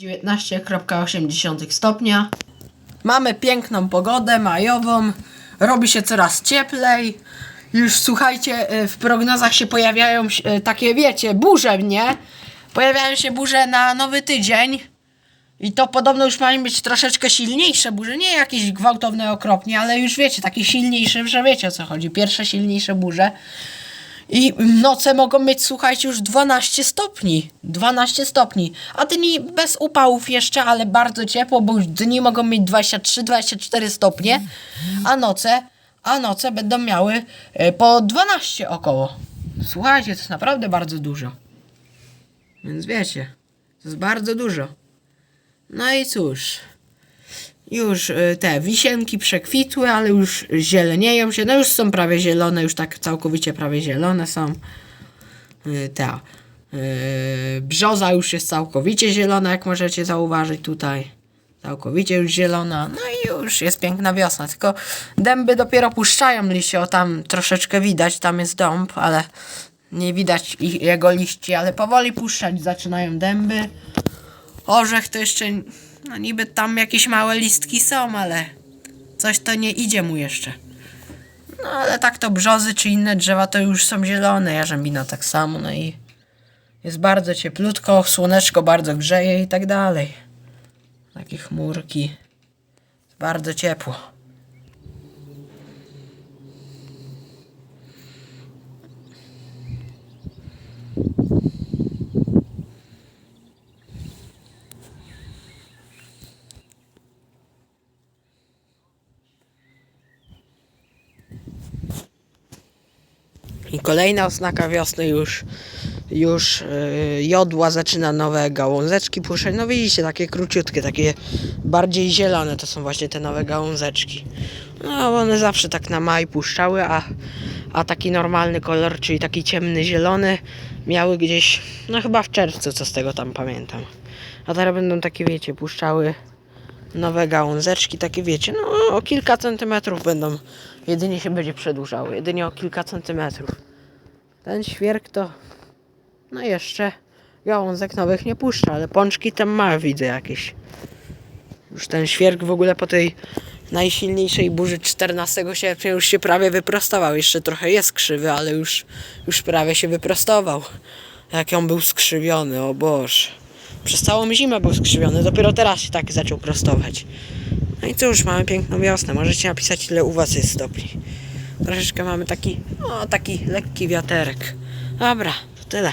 19,8 stopnia. Mamy piękną pogodę majową. Robi się coraz cieplej. Już słuchajcie, y, w prognozach się pojawiają y, takie, wiecie, burze, nie? Pojawiają się burze na nowy tydzień. I to podobno już mają być troszeczkę silniejsze burze. Nie jakieś gwałtowne okropnie, ale już wiecie, takie silniejsze, że wiecie o co chodzi. Pierwsze silniejsze burze. I noce mogą mieć, słuchajcie, już 12 stopni. 12 stopni. A dni bez upałów jeszcze, ale bardzo ciepło, bo już dni mogą mieć 23-24 stopnie, a noce, a noce będą miały e, po 12 około. Słuchajcie, to jest naprawdę bardzo dużo. Więc wiecie, to jest bardzo dużo. No i cóż. Już y, te wisienki przekwitły, ale już zielenieją się. No już są prawie zielone, już tak całkowicie prawie zielone są. Y, Ta y, brzoza już jest całkowicie zielona, jak możecie zauważyć tutaj. Całkowicie już zielona. No i już jest piękna wiosna. Tylko dęby dopiero puszczają liście. O tam troszeczkę widać, tam jest dąb, ale nie widać ich, jego liści, ale powoli puszczać zaczynają dęby. Orzech to jeszcze, no niby tam jakieś małe listki są, ale coś to nie idzie mu jeszcze. No ale tak to brzozy czy inne drzewa to już są zielone, jarzębina tak samo, no i jest bardzo cieplutko, słoneczko bardzo grzeje i tak dalej. Takie chmurki. Bardzo ciepło. I kolejna oznaka wiosny już, już yy, jodła zaczyna nowe gałązeczki puszczać. No widzicie, takie króciutkie, takie bardziej zielone to są właśnie te nowe gałązeczki. No one zawsze tak na maj puszczały, a, a taki normalny kolor, czyli taki ciemny zielony miały gdzieś, no chyba w czerwcu, co z tego tam pamiętam. A teraz będą takie, wiecie, puszczały nowe gałązeczki, takie wiecie, no o kilka centymetrów będą, jedynie się będzie przedłużały, jedynie o kilka centymetrów. Ten świerk to, no jeszcze gałązek nowych nie puszcza, ale pączki tam ma, widzę jakieś. Już ten świerk w ogóle po tej najsilniejszej burzy 14 sierpnia już się prawie wyprostował. Jeszcze trochę jest krzywy, ale już, już prawie się wyprostował. Jak on był skrzywiony, o Boże. Przez całą zimę był skrzywiony, dopiero teraz się tak zaczął prostować. No i cóż, mamy piękną wiosnę. Możecie napisać ile u was jest stopni. Troszeczkę mamy taki, o taki lekki wiaterek. Dobra, to tyle.